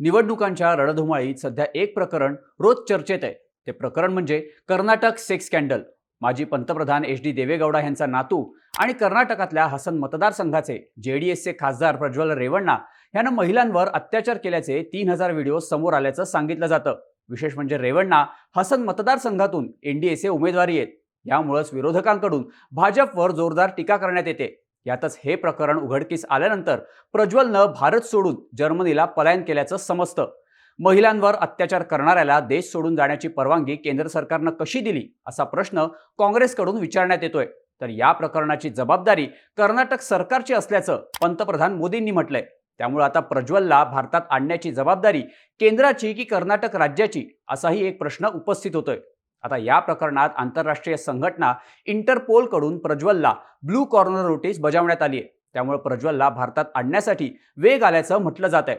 निवडणुकांच्या रणधुमाळीत सध्या एक प्रकरण रोज चर्चेत आहे. ते प्रकरण म्हणजे कर्नाटक सेक्स स्कॅन्डल. माजी पंतप्रधान एच डी देवेगौडा यांचा नातू आणि कर्नाटकातल्या हसन मतदारसंघाचे जे डी एसचे खासदार प्रज्वल रेवण्णा यानं महिलांवर अत्याचार केल्याचे तीन हजार व्हिडिओ समोर आल्याचं सांगितलं जातं. विशेष म्हणजे रेवण्णा हसन मतदारसंघातून एनडीएचे उमेदवारी आहेत. यामुळेच विरोधकांकडून भाजपवर जोरदार टीका करण्यात येते. यातच हे प्रकरण उघडकीस आल्यानंतर प्रज्वलनं भारत सोडून जर्मनीला पलायन केल्याचं समजतं. महिलांवर अत्याचार करणाऱ्याला देश सोडून जाण्याची परवानगी केंद्र सरकारनं कशी दिली असा प्रश्न काँग्रेसकडून विचारण्यात येतोय. तर या प्रकरणाची जबाबदारी कर्नाटक सरकारची असल्याचं पंतप्रधान मोदींनी म्हटलंय. त्यामुळे आता प्रज्वलला भारतात आणण्याची जबाबदारी केंद्राची की कर्नाटक राज्याची असाही एक प्रश्न उपस्थित होतोय. आता या प्रकरणात आंतरराष्ट्रीय संघटना इंटरपोलकडून प्रज्वलला ब्लू कॉर्नर नोटीस बजावण्यात आली आहे. त्यामुळे प्रज्वलला भारतात आणण्यासाठी वेग आल्याचं म्हटलं जात आहे.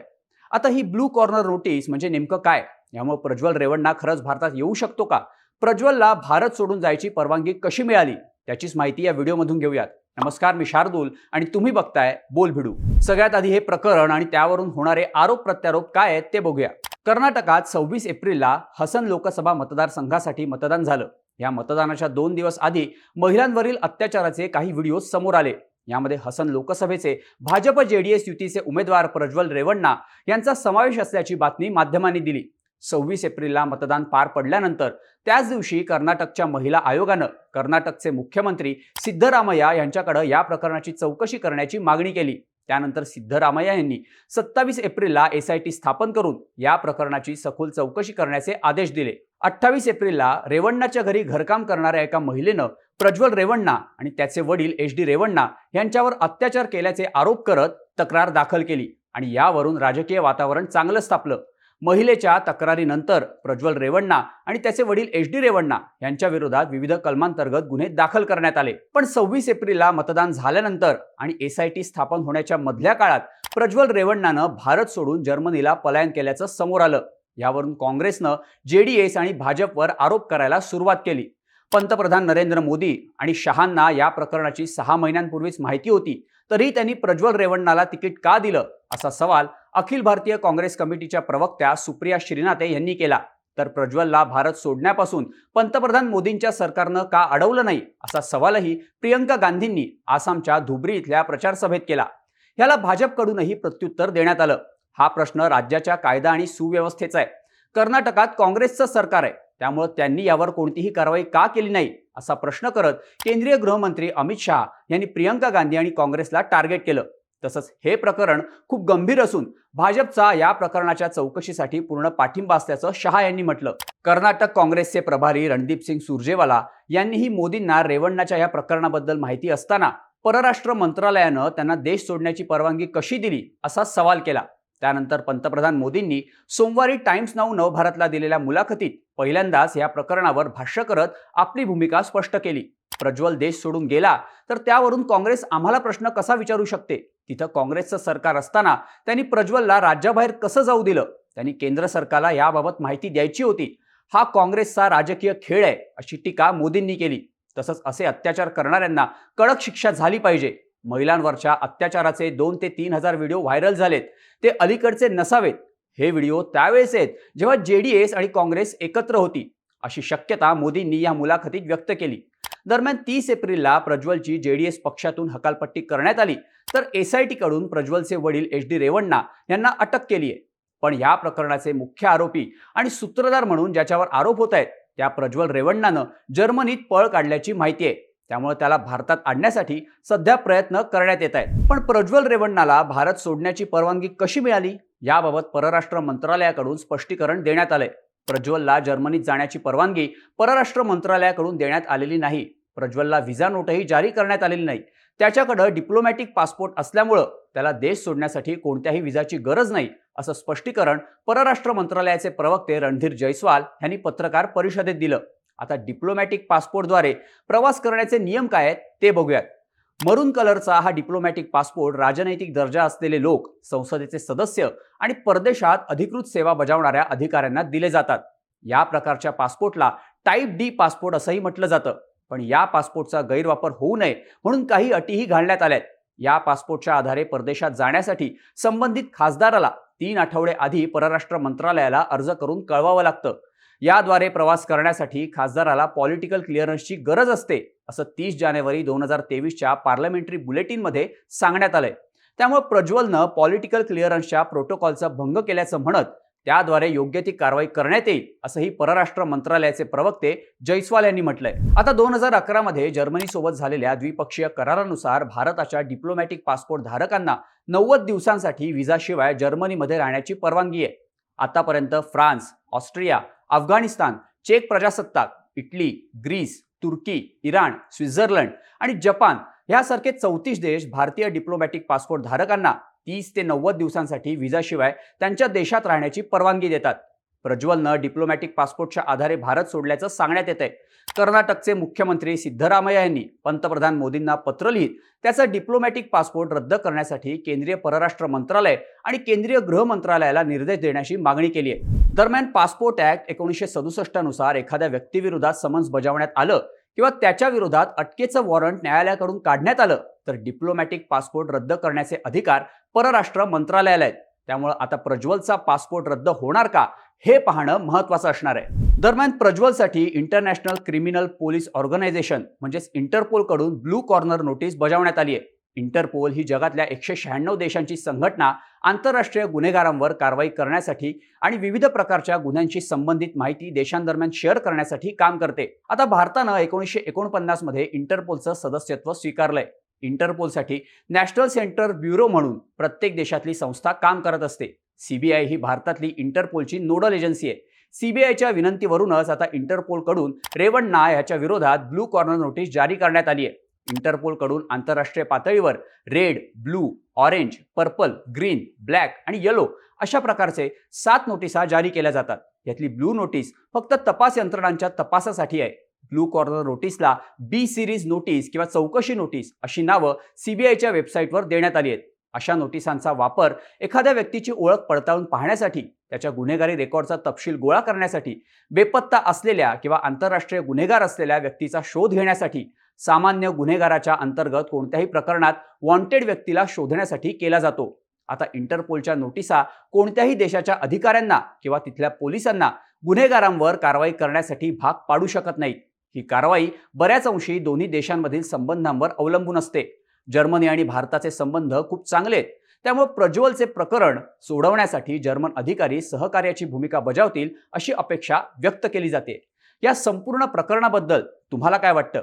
आता ही ब्लू कॉर्नर नोटीस म्हणजे नेमकं काय? यामुळे प्रज्वल रेवण्णा खरंच भारतात येऊ शकतो का? प्रज्वलला भारत सोडून जायची परवानगी कशी मिळाली? त्याचीच माहिती या व्हिडिओमधून घेऊयात. नमस्कार मी शार्दूल आणि तुम्ही बघताय बोल भिडू सगळ्यात आधी हे प्रकरण आणि त्यावरून होणारे आरोप प्रत्यारोप काय आहेत ते बघूया. कर्नाटकात सव्वीस एप्रिलला हसन लोकसभा मतदारसंघासाठी मतदान झालं. या मतदानाच्या दोन दिवस आधी महिलांवरील अत्याचाराचे काही व्हिडिओ समोर आले. यामध्ये हसन लोकसभेचे भाजप जेडीएस युतीचे उमेदवार प्रज्वल रेवण्णा यांचा समावेश असल्याची बातमी माध्यमांनी दिली. सव्वीस एप्रिलला मतदान पार पडल्यानंतर त्याच दिवशी कर्नाटकच्या महिला आयोगानं कर्नाटकचे मुख्यमंत्री सिद्धरामय्या यांच्याकडे या प्रकरणाची चौकशी करण्याची मागणी केली. त्यानंतर सिद्धरामय्या यांनी सत्तावीस एप्रिलला एस आय टी स्थापन करून या प्रकरणाची सखोल चौकशी करण्याचे आदेश दिले. अठ्ठावीस एप्रिलला रेवण्णाच्या घरी घरकाम करणाऱ्या एका महिलेनं प्रज्वल रेवण्णा आणि त्याचे वडील एच डी रेवण्णा यांच्यावर अत्याचार केल्याचे आरोप करत तक्रार दाखल केली आणि यावरून राजकीय वातावरण चांगलं तापलं. महिलेच्या तक्रारीनंतर प्रज्वल रेवण्णा आणि त्याचे वडील एच डी रेवण्णा यांच्या विरोधात विविध कलमांतर्गत गुन्हे दाखल करण्यात आले. पण सव्वीस एप्रिलला मतदान झाल्यानंतर आणि एस आय टी स्थापन होण्याच्या मधल्या काळात प्रज्वल रेवण्णानं भारत सोडून जर्मनीला पलायन केल्याचं समोर आलं. यावरून काँग्रेसनं जेडीएस आणि भाजपवर आरोप करायला सुरुवात केली. पंतप्रधान नरेंद्र मोदी आणि शहांना या प्रकरणाची सहा महिन्यांपूर्वीच माहिती होती. तरी त्यांनी प्रज्वल रेवण्णाला तिकीट का दिलं? असा सवाल अखिल भारतीय काँग्रेस कमिटीच्या प्रवक्त्या सुप्रिया श्रीनाथे यांनी केला. तर प्रज्वलला भारत सोडण्यापासून पंतप्रधान मोदींच्या सरकारनं का अडवलं नाही? असा सवालही प्रियंका गांधींनी आसामच्या धुब्री इथल्या प्रचारसभेत केला. याला भाजपकडूनही प्रत्युत्तर देण्यात आलं. हा प्रश्न राज्याच्या कायदा आणि सुव्यवस्थेचा आहे. कर्नाटकात काँग्रेसचं सरकार आहे. त्यामुळे त्यांनी यावर कोणतीही कारवाई का केली नाही असा प्रश्न करत केंद्रीय गृहमंत्री अमित शहा यांनी प्रियंका गांधी आणि काँग्रेसला टार्गेट केलं. तसंच हे प्रकरण खूप गंभीर असून भाजपचा या प्रकरणाच्या चौकशीसाठी पूर्ण पाठिंबा असल्याचं शहा यांनी म्हटलं. कर्नाटक काँग्रेसचे प्रभारी रणदीप सिंग सुरजेवाला यांनीही मोदींना रेवण्णाच्या या प्रकरणाबद्दल माहिती असताना परराष्ट्र मंत्रालयानं त्यांना देश सोडण्याची परवानगी कशी दिली असा सवाल केला. त्यानंतर पंतप्रधान मोदींनी सोमवारी टाइम्स नाऊ नवभारतला दिलेल्या मुलाखतीत पहिल्यांदाच या प्रकरणावर भाष्य करत आपली भूमिका स्पष्ट केली. प्रज्वल देश सोडून गेला तर त्यावरून काँग्रेस आम्हाला प्रश्न कसा विचारू शकते? तिथं काँग्रेसचं सरकार असताना त्यांनी प्रज्वलला राज्याबाहेर कसं जाऊ दिलं? त्यांनी केंद्र सरकारला याबाबत माहिती द्यायची होती. हा काँग्रेसचा राजकीय खेळ आहे अशी टीका मोदींनी केली. तसंच असे अत्याचार करणाऱ्यांना कडक शिक्षा झाली पाहिजे. महिलांवरच्या अत्याचाराचे दोन ते तीन हजार व्हिडिओ व्हायरल झालेत. ते अलीकडचे नसावेत. हे व्हिडिओ त्यावेळेस आहेत जेव्हा जेडीएस आणि काँग्रेस एकत्र होती. अशी शक्यता मोदींनी या मुलाखतीत व्यक्त केली. दरम्यान तीस एप्रिलला प्रज्वलची जेडीएस पक्षातून हकालपट्टी करण्यात आली. तर एस आय टीकडून प्रज्वलचे वडील एच डी रेवण्णा यांना अटक केली आहे पण या प्रकरणाचे मुख्य आरोपी आणि सूत्रधार म्हणून ज्याच्यावर आरोप होत आहेत त्या प्रज्वल रेवण्णानं जर्मनीत पळ काढल्याची माहिती आहे. त्यामुळे त्याला भारतात आणण्यासाठी सध्या प्रयत्न करण्यात येत आहेत. पण प्रज्वल रेवण्णाला भारत सोडण्याची परवानगी कशी मिळाली? याबाबत परराष्ट्र मंत्रालयाकडून स्पष्टीकरण देण्यात आले प्रज्वलला जर्मनीत जाण्याची परवानगी परराष्ट्र मंत्रालयाकडून देण्यात आलेली नाही. प्रज्वलला व्हिसा नोटही जारी करण्यात आलेली नाही. त्याच्याकडं डिप्लोमॅटिक पासपोर्ट असल्यामुळं त्याला देश सोडण्यासाठी कोणत्याही विजाची गरज नाही असं स्पष्टीकरण परराष्ट्र मंत्रालयाचे प्रवक्ते रणधीर जयस्वाल यांनी पत्रकार परिषदेत दिलं. आता डिप्लोमॅटिक पासपोर्टद्वारे प्रवास करण्याचे नियम काय आहेत ते बघूयात. मरून कलरचा हा डिप्लोमॅटिक पासपोर्ट राजनैतिक दर्जा असलेले लोक संसदेचे सदस्य आणि परदेशात अधिकृत सेवा बजावणाऱ्या अधिकाऱ्यांना दिले जातात. या प्रकारच्या पासपोर्टला टाईप डी पासपोर्ट असंही म्हटलं जातं. पण या पासपोर्टचा गैरवापर होऊ नये म्हणून काही अटीही घालण्यात आल्यात. या पासपोर्टच्या आधारे परदेशात जाण्यासाठी संबंधित खासदाराला तीन आठवडे आधी परराष्ट्र मंत्रालयाला अर्ज करून कळवावं लागतं. याद्वारे प्रवास करण्यासाठी खासदाराला पॉलिटिकल क्लिअरन्सची गरज असते असं तीस जानेवारी दोन हजार तेवीसच्या पार्लमेंटरी बुलेटिनमध्ये सांगण्यात आलंय. त्यामुळे प्रज्वलनं पॉलिटिकल क्लिअरन्सच्या प्रोटोकॉलचा भंग केल्याचं म्हणत त्याद्वारे योग्य ती कारवाई करण्यात येईल असंही परराष्ट्र मंत्रालयाचे प्रवक्ते जयस्वाल यांनी म्हटलंय. आता दोन हजार अकरा मध्ये जर्मनीसोबत झालेल्या द्विपक्षीय करारानुसार भारताच्या डिप्लोमॅटिक पासपोर्ट धारकांना नव्वद दिवसांसाठी व्हिसाशिवाय जर्मनीमध्ये राहण्याची परवानगी आहे. आतापर्यंत फ्रान्स ऑस्ट्रिया अफगाणिस्तान चेक प्रजासत्ताक इटली ग्रीस तुर्की इराण स्वित्झर्लंड आणि जपान यासारखे चौतीस देश भारतीय डिप्लोमॅटिक पासपोर्ट धारकांना तीस ते नव्वद दिवसांसाठी व्हिसाशिवाय त्यांच्या देशात राहण्याची परवानगी देतात. प्रज्वलनं डिप्लोमॅटिक पासपोर्टच्या आधारे भारत सोडल्याचं सांगण्यात येत आहे कर्नाटकचे मुख्यमंत्री सिद्धरामय्या यांनी पंतप्रधान मोदींना पत्र लिहित त्याचा डिप्लोमॅटिक पासपोर्ट रद्द करण्यासाठी केंद्रीय परराष्ट्र मंत्रालय आणि केंद्रीय गृह मंत्रालयाला निर्देश देण्याची मागणी केली आहे दरम्यान पासपोर्ट ऍक्ट एकोणीसशे सदुसष्टनुसार एखाद्या व्यक्तीविरोधात समन्स बजावण्यात आलं किंवा त्याच्या विरोधात अटकेचं वॉरंट न्यायालयाकडून काढण्यात आलं तर डिप्लोमॅटिक पासपोर्ट रद्द करण्याचे अधिकार परराष्ट्र मंत्रालयाला आहेत. त्यामुळे आता प्रज्वलचा पासपोर्ट रद्द होणार का हे पाहणं महत्वाचं असणार आहे. दरम्यान प्रज्वलसाठी इंटरनॅशनल क्रिमिनल पोलीस ऑर्गनायझेशन म्हणजेच इंटरपोलकडून ब्लू कॉर्नर नोटीस बजावण्यात आली आहे. इंटरपोल ही जगातल्या एकशे शहाण्णव देशांची संघटना आंतरराष्ट्रीय गुन्हेगारांवर कारवाई करण्यासाठी आणि विविध प्रकारच्या गुन्ह्यांशी संबंधित माहिती देशांदरम्यान शेअर करण्यासाठी काम करते. आता भारतानं एकोणीसशे एकोणपन्नासमध्ये इंटरपोलचं सदस्यत्व स्वीकारलंय. इंटरपोलसाठी नॅशनल सेंटर ब्युरो म्हणून प्रत्येक देशातली संस्था काम करत असते. सीबीआय ही भारतातली इंटरपोलची नोडल एजन्सी आहे. सीबीआयच्या विनंतीवरूनच आता इंटरपोलकडून रेवण्णा याच्या विरोधात ब्लू कॉर्नर नोटीस जारी करण्यात आली आहे. इंटरपोलकडून आंतरराष्ट्रीय पातळीवर red blue orange purple green black आणि येलो अशा प्रकारचे सात नोटिसा जारी केल्या जातात. यातली ब्लू नोटीस फक्त तपास यंत्रणांच्या तपासासाठी आहे. ब्लू कॉर्नर नोटीसला बी सिरीज नोटीस किंवा चौकशी नोटीस अशी नावं सीबीआयच्या वेबसाईटवर देण्यात आली आहेत. अशा नोटिसांचा वापर एखाद्या व्यक्तीची ओळख पडताळून पाहण्यासाठी त्याच्या गुन्हेगारी रेकॉर्डचा तपशील गोळा करण्यासाठी बेपत्ता असलेल्या किंवा आंतरराष्ट्रीय गुन्हेगार असलेल्या व्यक्तीचा शोध घेण्यासाठी सामान्य गुन्हेगाराच्या अंतर्गत कोणत्याही प्रकरणात वॉन्टेड व्यक्तीला शोधण्यासाठी केला जातो. आता इंटरपोलच्या नोटिसा कोणत्याही देशाच्या अधिकाऱ्यांना किंवा तिथल्या पोलिसांना गुन्हेगारांवर कारवाई करण्यासाठी भाग पाडू शकत नाही. ही कारवाई बऱ्याच अंशी दोन्ही देशांमधील संबंधांवर अवलंबून असते. जर्मनी आणि भारताचे संबंध खूप चांगले. आहेत त्यामुळे प्रज्वलचे प्रकरण सोडवण्यासाठी जर्मन अधिकारी सहकार्याची भूमिका बजावतील अशी अपेक्षा व्यक्त केली जाते. या संपूर्ण प्रकरणाबद्दल तुम्हाला काय वाटतं?